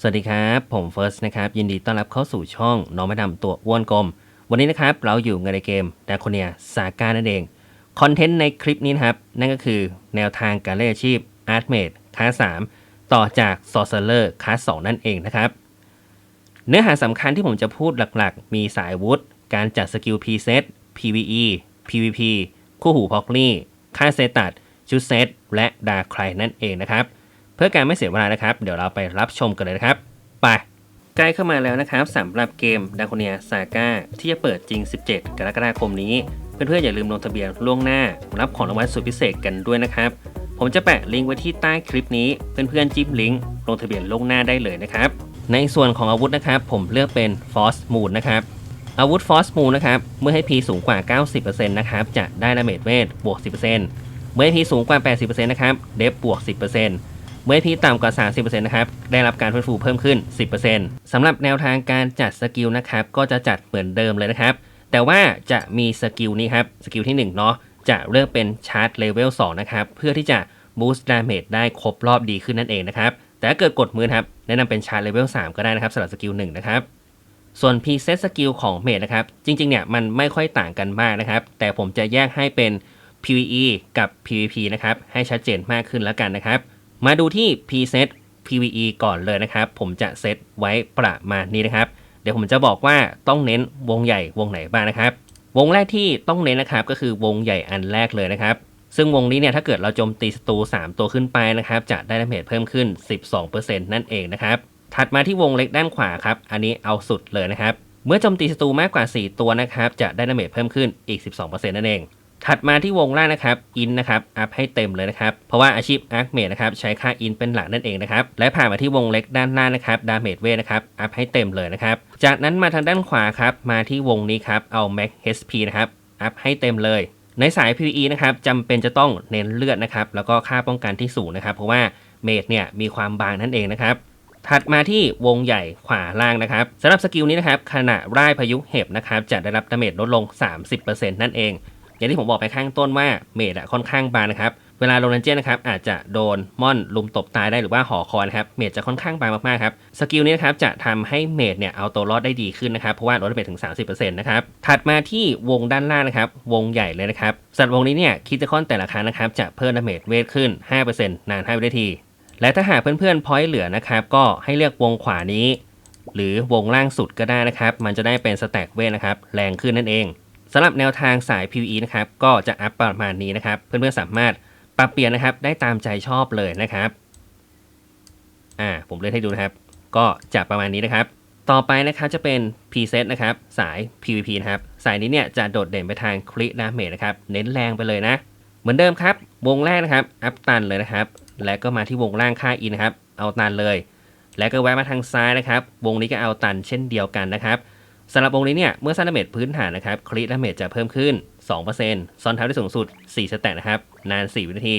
สวัสดีครับ ผมเฟิร์สนะครับ ยินดีต้อนรับเข้าสู่ช่องน้องไม่ดำตัวอ้วนกลม วันนี้นะครับ เราอยู่ในเกมดาโคเนียซาก้านั่นเอง คอนเทนต์ในคลิปนี้นะครับ นั่นก็คือแนวทางการเล่นอาชีพอาร์ตเมดคลาส3ต่อจากซอ r เซอร์คลาส2นั่นเองนะครับ เนื้อหาสำคัญที่ผมจะพูดหลักๆ มีสายวุธการจัดสกิล preset PVE PVP คู่หูพอกลี่ค่าเซตัดชุดเซตและดาร์คไคนั่นเองนะครับ เพื่อการไม่เสียเวลานะครับ เดี๋ยวเราไปรับชมกันเลยนะครับ ไปใกล้เข้ามาแล้วนะครับสำหรับเกมดาโคเนียซาก้าที่จะเปิดจริง 17 กรกฎาคมนี้ เพื่อนๆอย่าลืมลงทะเบียนล่วงหน้า รับของรางวัลสุดพิเศษกันด้วยนะครับ ผมจะแปะลิงก์ไว้ที่ใต้คลิปนี้เพื่อนๆจิ้มลิงก์ลงทะเบียนล่วงหน้าได้เลยนะครับ ในส่วนของอาวุธนะครับ ผมเลือกเป็น Force Moon นะครับอาวุธ Force Moon นะครับเมื่อให้ P สูงกว่า 90%นะครับจะได้ดาเมจเวทบวก 10%เมื่อให้ P สูงกว่า 80%นะครับเดฟบวก 10% เมื่อ P ต่ำกว่า 30%นะครับ ได้รับการฟื้นฟูเพิ่มขึ้น 10%สำหรับแนวทางการจัดสกิลนะครับ ก็จะจัดเหมือนเดิมเลยนะครับ แต่ว่าจะมีสกิลนี้ครับ สกิลที่ 1 เนาะ จะเลือกเป็นชาร์จเลเวล2นะครับ เพื่อที่จะบูสต์ดาเมจได้ครบรอบดีขึ้นนั่นเองนะครับ แต่ถ้าเกิดกดมือครับ แนะนำเป็นชาร์จเลเวล3ก็ได้นะครับสำหรับสกิล1นะครับส่วน preset สกิลของเมดนะครับ จริง ๆ เนี่ย มันไม่ค่อยต่างกันมากนะครับ แต่ผมจะแยกให้เป็น PVE กับ PVP นะครับ ให้ชัดเจนมากขึ้นแล้วกันนะครับ มาดูที่ preset PVE ก่อนเลยนะครับ ผมจะเซตไว้ประมาณนี้นะครับ เดี๋ยวผมจะบอกว่าต้องเน้นวงใหญ่วงไหนบ้างนะครับ วงแรกที่ต้องเน้นนะครับก็คือวงใหญ่อันแรกเลยนะครับ ซึ่งวงนี้เนี่ยถ้าเกิดเราโจมตีศัตรู3 ตัวขึ้นไปนะครับ จะได้ดาเมจเพิ่มขึ้น 12%นั่นเองนะครับ ถัดมาที่วงเล็กด้านขวาครับ อันนี้เอาสุดเลยนะครับ เมื่อโจมตีศัตรูมากกว่า 4 ตัวนะครับ จะได้ดาเมจเพิ่มขึ้นอีก 12%นั่นเอง ถัดมาที่วงล่างนะครับอินนะครับอัพให้เต็มเลยนะครับ เพราะว่าอาชีพอาร์คเมดนะครับใช้ค่าอินเป็นหลักนั่นเองนะครับ และผ่านมาที่วงเล็กด้านล่างนะครับดาเมจเวนะครับอัพให้เต็มเลยนะครับ จากนั้นมาทางด้านขวาครับมาที่วงนี้ครับเอา Max HP นะครับอัพให้เต็มเลย ในสาย PVE นะครับจำเป็นจะต้องเน้นเลือดนะครับแล้วก็ค่าป้องกันที่สูงนะครับ เพราะว่าเมดเนี่ยมีความบางนั่นเองนะครับถัดมาที่วงใหญ่ขวาล่างนะครับสำหรับสกิลนี้นะครับขณะร่ายพายุเห็บนะครับจะได้รับดาเมจลดลง 30%นั่นเอง อย่างที่ผมบอกไปข้างต้นว่าเมดอะค่อนข้างบางนะครับเวลาโดนดันเจียนนะครับอาจจะโดนม่อนลุมตบตายได้หรือว่าห่อคอนะครับเมดจะค่อนข้างบางมากๆครับสกิลนี้นะครับจะทำให้เมดเนี่ยเอาตัวรอดได้ดีขึ้นนะครับเพราะว่าลดเมจถึง 30%นะครับถัดมาที่วงด้านล่างนะครับวงใหญ่เลยนะครับสัตว์วงนี้เนี่ยคิดจะคอนแต่ละครั้งนะครับจะเพิ่มดาเมจเวทขึ้น 5%นาน5วินาที และถ้าหากเพื่อนๆพอยต์เหลือนะครับก็ให้เลือกวงขวานี้ หรือวงล่างสุดก็ได้นะครับมันจะได้เป็นสแต็กเวทนะครับแรงขึ้นนั่นเอง สำหรับแนวทางสาย PVE นะครับก็จะอัพประมาณนี้นะครับ เพื่อนๆสามารถปรับเปลี่ยนนะครับได้ตามใจชอบเลยนะครับอ่าผมเล่นให้ดูนะครับ ก็จะประมาณนี้นะครับ ต่อไปนะครับจะเป็น preset นะครับสาย PVP นะครับสายนี้เนี่ยจะโดดเด่นไปทางคลิดาเมจนะครับเน้นแรงไปเลยนะ เหมือนเดิมครับ วงแรกนะครับอัพตันเลยนะครับ แล้วก็มาที่วงล่างค่าอินนะครับเอาตันเลย แล้วก็แวะมาทางซ้ายนะครับ วงนี้ก็เอาตันเช่นเดียวกันนะครับ สำหรับวงนี้เนี่ย เมื่อสร้างดาเมจพื้นฐานนะครับคลิดาเมจจะเพิ่มขึ้น 2%ซ้อนท้าได้สูงสุด 4 สแต็กนะครับ นาน 4 วินาที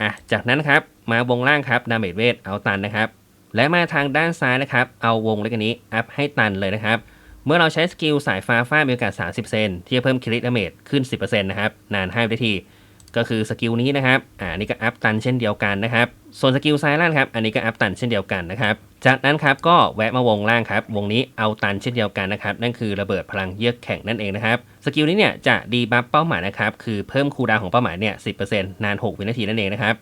อะ จากนั้นนะครับ มาวงล่างครับดาเมจเวทเอาตันนะครับ และมาทางด้านซ้ายนะครับ เอาวงเล็กนี้ อัพให้ตันเลยนะครับ เมื่อเราใช้สกิลสายฟ้าฟามีโอกาส 30 เซนที่จะเพิ่มคลิดาเมจขึ้น 10%นะครับ นาน 5 วินาที ก็คือสกิลนี้นะครับ อ่านี่ก็อัพตันเช่นเดียวกันนะครับ ส่วนสกิลซ้ายล่างครับ อันนี้ก็อัพตันเช่นเดียวกันนะครับ จากนั้นครับก็แวะมาวงล่างครับ วงนี้เอาตันเช่นเดียวกันนะครับ นั่นคือระเบิดพลังเยือกแข็งนั่นเองนะครับ สกิลนี้เนี่ยจะดีบัฟเป้าหมายนะครับ คือเพิ่มคูลดาวของเป้าหมายเนี่ย10%นาน 6 วินาทีนั่นเองนะครับ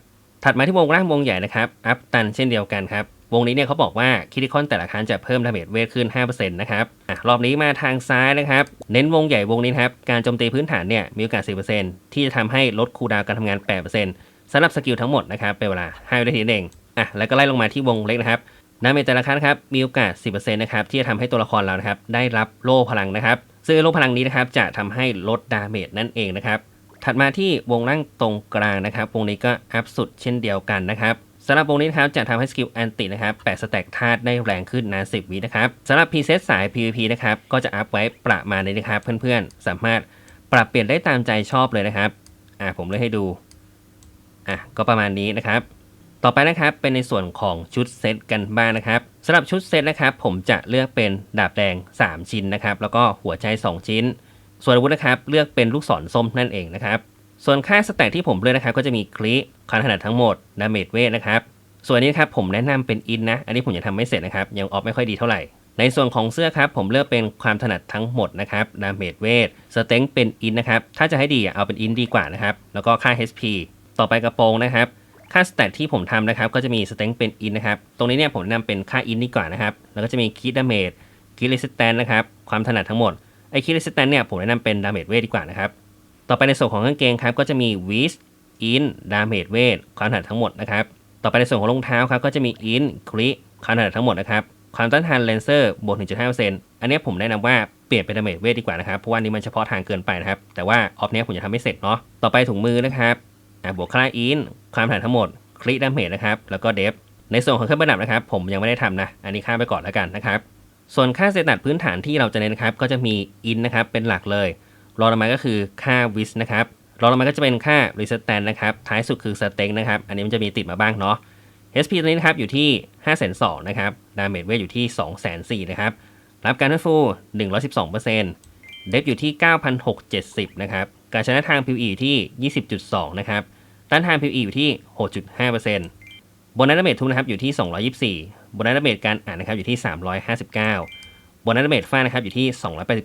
ถัดมาที่วงล่างวงใหญ่นะครับ อัพตันเช่นเดียวกันครับ วงนี้เนี่ยเขาบอกว่าคิริคอนแต่ละครั้งจะเพิ่มดาเมจเวทขึ้น 5%นะครับอะรอบนี้มาทางซ้ายนะครับ เน้นวงใหญ่วงนี้ครับ การโจมตีพื้นฐานเนี่ยมีโอกาส 10%ที่จะทำให้ลดคูลดาวน์การทำงาน 8%สำหรับสกิลทั้งหมดนะครับเป็นเวลา5วินาทีเองอะแล้วก็ไล่ลงมาที่วงเล็กนะครับดาเมจแต่ละครั้งนครับมีโอกาส 10%นะครับที่จะทำให้ตัวละครเรานะครับได้รับโล่พลังนะครับซึ่งโล่พลังนี้นะครับจะทำให้ลดดาเมจนั่นเองนะครับถัดมาที่วงล่างตรงกลางนะครับวงนี้ก็อัพสุดเช่นเดียวกันนะครับ สำหรับวงนี้นะครับจะทำให้สกิลแอนตินะครับแปดสแต็กธาตุได้แรงขึ้นนาน10 วินะครับสำหรับ preset สาย PVP นะครับก็จะอัพไว้ประมาณนี้นะครับเพื่อนๆ สามารถปรับเปลี่ยนได้ตามใจชอบเลยนะครับอ่าผมเลยให้ดูอะก็ประมาณนี้นะครับ ต่อไปนะครับเป็นในส่วนของชุดเซตกันบ้างนะครับสำหรับชุดเซตนะครับ ผมจะเลือกเป็นดาบแดง 3 ชิ้นนะครับแล้วก็หัวใจ 2 ชิ้น ส่วนอาวุธนะครับเลือกเป็นลูกศรส้มนั่นเองนะครับ ส่วนค่าสแต็กที่ผมเลือกนะครับก็จะมีคลิคันถนัดทั้งหมดดาเมจเวทนะครับ ส่วนนี้ครับผมแนะนำเป็นอินนะ อันนี้ผมยังทำไม่เสร็จนะครับ ยังออฟไม่ค่อยดีเท่าไหร่ ในส่วนของเสื้อครับผมเลือกเป็นความถนัดทั้งหมดนะครับดาเมจเวทสเต็งเป็นอินนะครับ ถ้าจะให้ดีเอาเป็นอินดีกว่านะครับ แล้วก็ค่า HP ต่อไปกระโปรงนะครับ ค่าสแตทที่ผมทำนะครับก็จะมีสเต็งเป็นอินนะครับ ตรงนี้เนี่ยผมแนะนำเป็นค่าอินดีกว่านะครับ แล้วก็จะมีคิดดาเมจคิดเรสิสแตนนะครับ ความถนัดทั้งหมด ไอคิดเรสิสแตนเนี่ยผมแนะนำเป็นดาเมจเวทดีกว่านะครับ ต่อไปในส่วนของกางเกงครับก็จะมีวิสอินดาเมจเวทความถนัดทั้งหมดนะครับ ต่อไปในส่วนของรองเท้าครับก็จะมีอินคลิความถนัดทั้งหมดนะครับ ความต้านทานเลนเซอร์บวก 1.5%อันนี้ผมแนะนำว่าเปลี่ยนเป็นดาเมจเวทดีกว่านะครับ เพราะว่านี้มันเฉพาะทางเกินไปนะครับ แต่ว่าออฟเนี้ยผมจะทำไม่เสร็จเนาะ ต่อไปถุงมือนะครับบวกค่าอินความถนัดทั้งหมดคลิดาเมจนะครับ แล้วก็เดฟ ในส่วนของเครื่องประดับนะครับ ผมยังไม่ได้ทำนะ อันนี้ข้ามไปก่อนแล้วกันนะครับ ส่วนค่าเซตัดพื้นฐานที่เราจะเน้นนะครับ ก็จะมีอินนะครับ เป็นหลักเลย รองลงมาก็คือค่าวิสนะครับรองลงมาก็จะเป็นค่า resistance นะครับ ท้ายสุดคือ stake นะครับ อันนี้มันจะมีติดมาบ้างเนาะ HP ตัวนี้นะครับอยู่ที่ 5 2 0 0 0นะครับดาเมจเวทอยู่ที่2 4 0 0 0นะครับ รับการทันฟู 112%เดฟอยู่ที่ 9,670 นะครับ การชนะทาง PVE อยู่ที่ 20.2 นะครับ ต้านทาน PVE อยู่ที่ 6.5%บนัสดาเมจทุกนะครับอยู่ที่ 224บนัสดาเมจการอ่านนะครับอยู่ที่ 359บนัสดาเมจฟ้านะครับอยู่ที่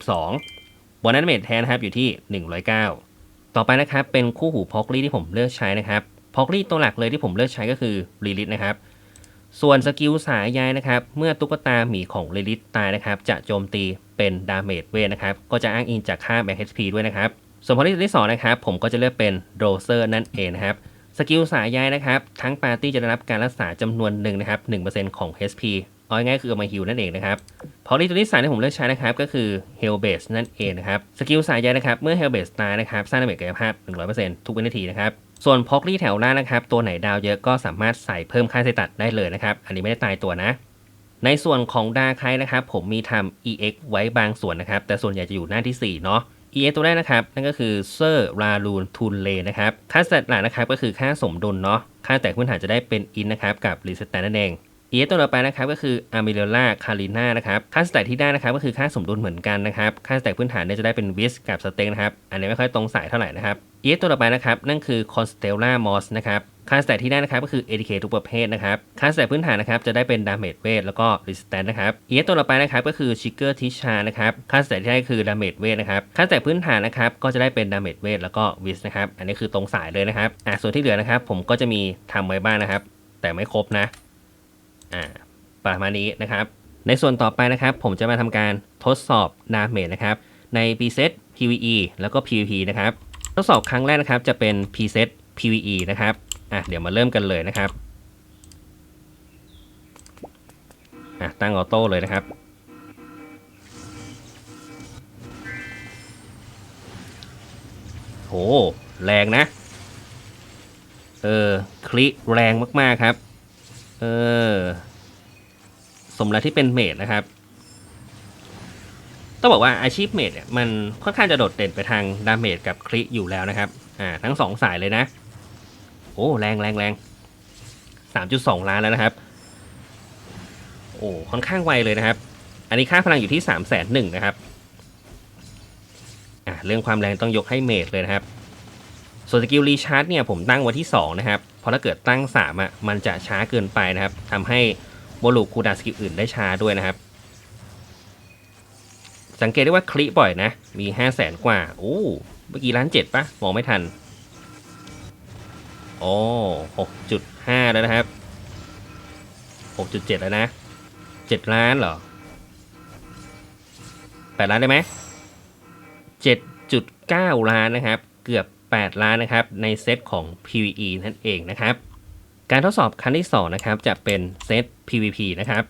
282 บนัสดาเมจแทนนะครับอยู่ที่ 109 ต่อไปนะครับเป็นคู่หูพอกลี่ที่ผมเลือกใช้นะครับพอกลี่ตัวหลักเลยที่ผมเลือกใช้ก็คือลิลิตนะครับส่วนสกิลสายใยนะครับ เมื่อตุ๊กตาหมีของลิลิตตายนะครับ จะโจมตีเป็นดาเมจเวทนะครับ ก็จะอ้างอิงจากค่าแบงค์ HP ด้วยนะครับ ส่วนพอที่ที่สองนะครับ ผมก็จะเลือกเป็นโรเซอร์นั่นเองนะครับ สกิลสายใยนะครับ ทั้งปาร์ตี้จะได้รับการรักษาจำนวนหนึ่งนะครับ 1%ของ HP เอาง่ายๆคือมาฮิวนั่นเองนะครับพอลีตัวที่สามที่ผมเลือกใช้นะครับก็คือ Hell Base นั่นเองนะครับสกิลสายใยนะครับเมื่อ Hell Base ตายนะครับสร้างดาเมจกายภาพ 100%ทุกวินาทีนะครับส่วนพอกลี่แถวล่านะครับตัวไหนดาวเยอะก็สามารถใส่เพิ่มค่าเซตัดได้เลยนะครับอันนี้ไม่ได้ตายตัวนะ ในส่วนของดาไคนะครับผมมีทำ EX ไว้บางส่วนนะครับแต่ส่วนใหญ่จะอยู่หน้าที่4เนาะ EX ตัวแรกนะครับนั่นก็คือเซอร์ราลูนทูนเลนะครับค่าสแตหลักนะครับก็คือค่าสมดุลเนาะค่าแตกพื้นฐานจะได้เป็นอินนะครับกับรีสแตนนั่นเอง เอตัวต่อไปนะครับก็คืออาร์มิเลล่าคาริน่านะครับค่าสแต็กที่ได้นะครับก็คือค่าสมดุลเหมือนกันนะครับค่าสแต็กพื้นฐานเนี่ยจะได้เป็นวิสกับสเต็กนะครับอันนี้ไม่ค่อยตรงสายเท่าไหร่นะครับเอตัวต่อไปนะครับนั่นคือคอนสเตลล่ามอสนะครับค่าสแต็กที่ได้นะครับก็คือเอทีเคทุกประเภทนะครับค่าสแต็กพื้นฐานนะครับจะได้เป็นดาเมจเวทแล้วก็รีสแตนนะครับเอตัวต่อไปนะครับก็คือชิกเกอร์ทิชานะครับค่าสแต็กที่ได้คือดาเมจเวทนะครับค่าสแต็กพื้นฐานนะครับก็จะได้เป็นดาเมจเวทแล้วก็วิสนะครับอันนี้คือตรงสายเลยนะครับอ่าส่วนที่เหลือนะครับผมก็จะมีทำไว้บ้างนะครับแต่ไม่ครบนะ อ่าประมาณนี้นะครับ ในส่วนต่อไปนะครับ ผมจะมาทำการทดสอบดาเมจนะครับ ใน preset PVE แล้วก็ PVP นะครับ ทดสอบครั้งแรกนะครับจะเป็น preset PVE นะครับอะเดี๋ยวมาเริ่มกันเลยนะครับอะตั้งออโต้เลยนะครับโหแรงนะ เออคลิแรงมาก ๆ ครับ เออ สมแล้วที่เป็นเมดนะครับ ต้องบอกว่าอาชีพเมดเนี่ยมันค่อนข้างจะโดดเด่นไปทางดาเมจกับคลิอยู่แล้วนะครับ อ่า ทั้งสองสายเลยนะ โอ้แรงแรงแรงสามจุดสองล้านแล้วนะครับ โอ้ค่อนข้างไวเลยนะครับ อันนี้ค่าพลังอยู่ที่สามแสนหนึ่งนะครับ อ่าเรื่องความแรงต้องยกให้เมดเลยนะครับ ส่วนสกิลรีชาร์จเนี่ยผมตั้งไว้ที่2นะครับ เพราะถ้าเกิดตั้ง3อะมันจะช้าเกินไปนะครับทำให้โบลูคูดาสกิลอื่นได้ช้าด้วยนะครับ สังเกตได้ว่าคลิบ่อยนะ มี5 0 0แสนกว่า โอ้ เมื่อกี้ล้านเจ็ดปะมองไม่ทัน โอ้หกจุดห้าแล้วนะครับหกจุดเจ็ดแล้วนะเจ็ดล้านเหรอแปดล้านได้ไหมเจ็ดจุดเก้าล้านนะครับ เกือบ 8 ล้านนะครับในเซตของ PVE นั่นเองนะครับ การทดสอบครั้งที่2นะครับจะเป็นเซต PVP นะครับ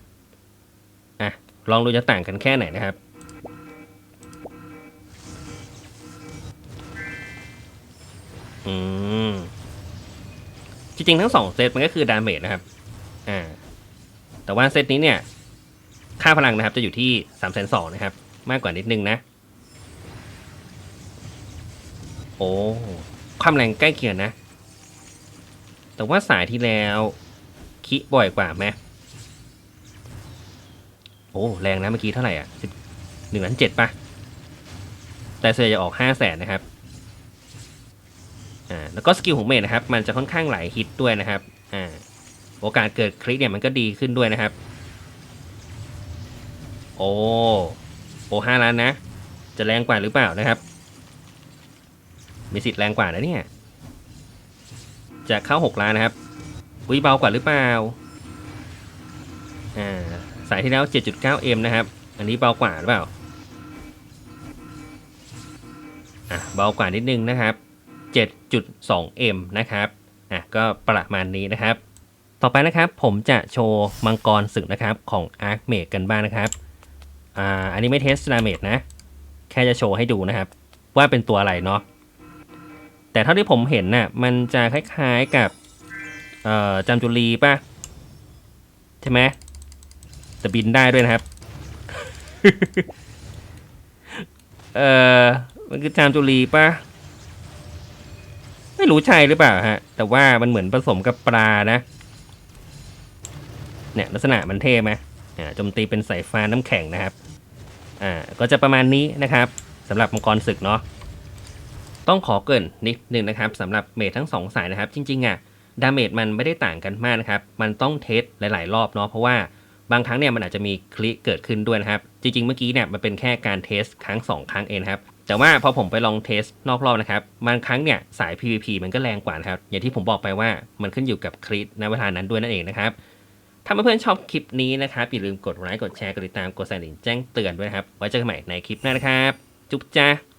อะลองดูจะต่างกันแค่ไหนนะครับอืมจริงๆทั้ง2เซตมันก็คือดาเมจนะครับอ่าแต่ว่าเซตนี้เนี่ยค่าพลังนะครับจะอยู่ที่3 2 0 0 0นะครับ มากกว่านิดนึงนะ โอ้ ความแรงใกล้เคียงนะ แต่ว่าสายที่แล้วคิบ่อยกว่าไหมโอ้แรงนะเมื่อกี้เท่าไหร่อะสิบหนึ่งล้านเจ็ดป่ะ แต่เสือจะออกห้าแสนนะครับ อ่า แล้วก็สกิลของเมดนะครับ มันจะค่อนข้างหลายฮิตด้วยนะครับ อ่าโอโอกาสเกิดคลิกเนี่ยมันก็ดีขึ้นด้วยนะครับ โอ้ โอ้ห้าล้านนะ จะแรงกว่าหรือเปล่านะครับ มีสิทธิ์แรงกว่านะเนี่ย จะเข้าหกล้านนะครับ อุ้ยเบากว่าหรือเปล่า อ่า สายที่แล้ว 7.9M นะครับ อันนี้เบากว่าหรือเปล่า อะเบากว่านิดนึงนะครับ 7.2M นะครับ อะก็ประมาณนี้นะครับ ต่อไปนะครับผมจะโชว์มังกรศึกนะครับของ Arc m a g e กันบ้างนะครับ อ่า อันนี้ไม่เทสดาเมจนะ แค่จะโชว์ให้ดูนะครับ ว่าเป็นตัวอะไรเนาะ แต่เท่าที่ผมเห็นน่ะมันจะคล้ายๆกับเอ่อจามจุลีป่ะ ใช่ไหมแต่บินได้ด้วยนะครับ เอ่อมันคือจามจุลีป่ะ ไม่รู้ใช่หรือเปล่าฮะ แต่ว่ามันเหมือนผสมกับปลานะ เนี่ยลักษณะมันเท่ไหมอ่าโจมตีเป็นสายฟ้าน้ำแข็งนะครับ อ่า ก็จะประมาณนี้นะครับสำหรับมังกรศึกเนาะ ต้องขอเกินนิดนึงนะครับสำหรับเมททั้งสองสายนะครับ จริงๆอะดาเมจมันไม่ได้ต่างกันมากนะครับ มันต้องเทสหลายๆ รอบเนาะเพราะว่าบางครั้งเนี่ยมันอาจจะมีคลิกเกิดขึ้นด้วยนะครับ จริง ๆ เมื่อกี้เนี่ยมันเป็นแค่การเทสครั้ง 2 ครั้งเองครับ แต่ว่าพอผมไปลองเทสนอกรอบนะครับบางครั้งเนี่ยสาย PVP มันก็แรงกว่านะครับ อย่างที่ผมบอกไปว่ามันขึ้นอยู่กับคลิกในเวลานั้นด้วยนั่นเองนะครับถ้าเพื่อนๆชอบคลิปนี้นะครับอย่าลืมกดไลค์กดแชร์กดติดตามกดสั่นแจ้งเตือนด้วยนะครับไว้เจอกันใหม่ในคลิปหน้านะครับ จุ๊บจ้า